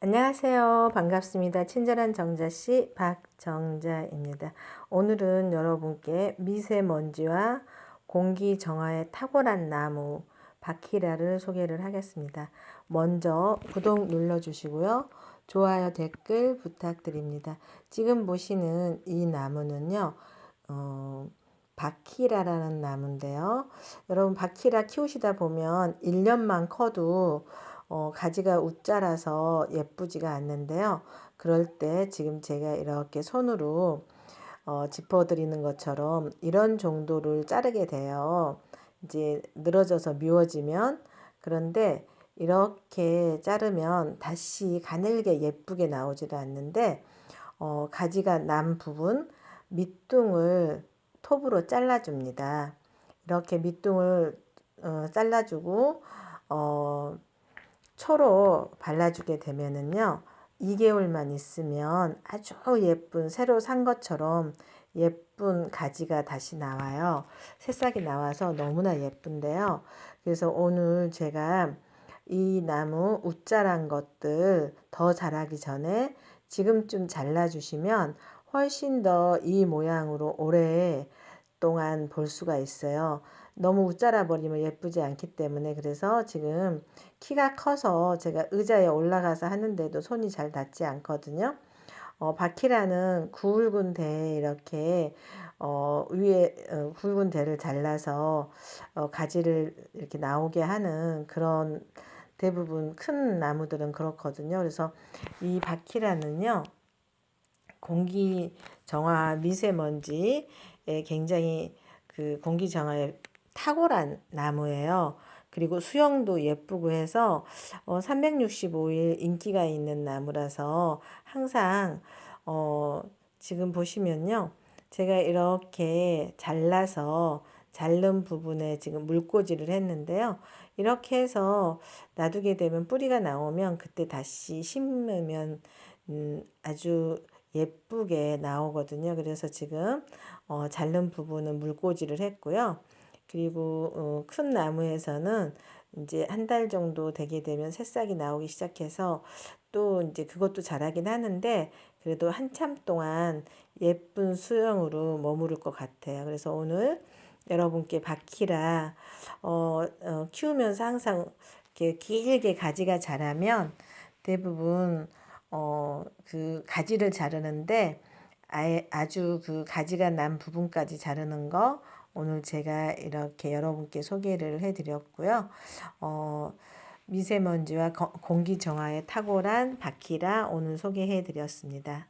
안녕하세요. 반갑습니다. 친절한 정자씨 박정자입니다. 오늘은 여러분께 미세먼지와 공기 정화에 탁월한 나무 바키라를 소개를 하겠습니다. 먼저 구독 눌러주시고요. 좋아요, 댓글 부탁드립니다. 지금 보시는 이 나무는요. 어, 바키라라는 나무인데요. 여러분 바키라 키우시다 보면 1년만 커도 어, 가지가 웃자라서 예쁘지가 않는데요. 그럴 때 지금 제가 이렇게 손으로 어, 짚어드리는 것처럼 이런 정도를 자르게 돼요. 이제 늘어져서 미워지면 그런데 이렇게 자르면 다시 가늘게 예쁘게 나오지도 않는데 어, 가지가 난 부분 밑둥을 톱으로 잘라줍니다. 이렇게 밑둥을 어, 잘라주고 어, 초로 발라주게 되면은요. 2개월만 있으면 아주 예쁜 새로 산 것처럼 예쁜 가지가 다시 나와요. 새싹이 나와서 너무나 예쁜데요. 그래서 오늘 제가 이 나무 웃자란 것들 더 자라기 전에 지금쯤 잘라주시면 훨씬 더 이 모양으로 오랫 동안 볼 수가 있어요. 너무 웃자라 버리면 예쁘지 않기 때문에 그래서 지금 키가 커서 제가 의자에 올라가서 하는데도 손이 잘 닿지 않거든요. 어, 바퀴라는 굵은 대 이렇게 어, 위에 어, 굵은 대를 잘라서 어, 가지를 이렇게 나오게 하는 그런 대부분 큰 나무들은 그렇거든요. 그래서 이 바퀴라는요. 공기 정화 미세먼지에 굉장히 그 공기 정화에 탁월한 나무예요. 그리고 수영도 예쁘고 해서 어, 365일 인기가 있는 나무라서 항상 어, 지금 보시면요. 제가 이렇게 잘라서 자른 부분에 지금 물꽂이를 했는데요. 이렇게 해서 놔두게 되면 뿌리가 나오면 그때 다시 심으면 음, 아주 예쁘게 나오거든요. 그래서 지금 어, 자른 부분은 물꽂이를 했고요. 그리고 어, 큰 나무에서는 이제 한 달 정도 되게 되면 새싹이 나오기 시작해서 또 이제 그것도 자라긴 하는데 그래도 한참 동안 예쁜 수영으로 머무를 것 같아요. 그래서 오늘 여러분께 바퀴라 어, 어, 키우면서 항상 이렇게 길게 가지가 자라면 대부분 어, 그 가지를 자르는데 아예 아주 그 가지가 난 부분까지 자르는 거 오늘 제가 이렇게 여러분께 소개를 해드렸고요. 어, 미세먼지와 공기 정화에 탁월한 바퀴라 오늘 소개해드렸습니다.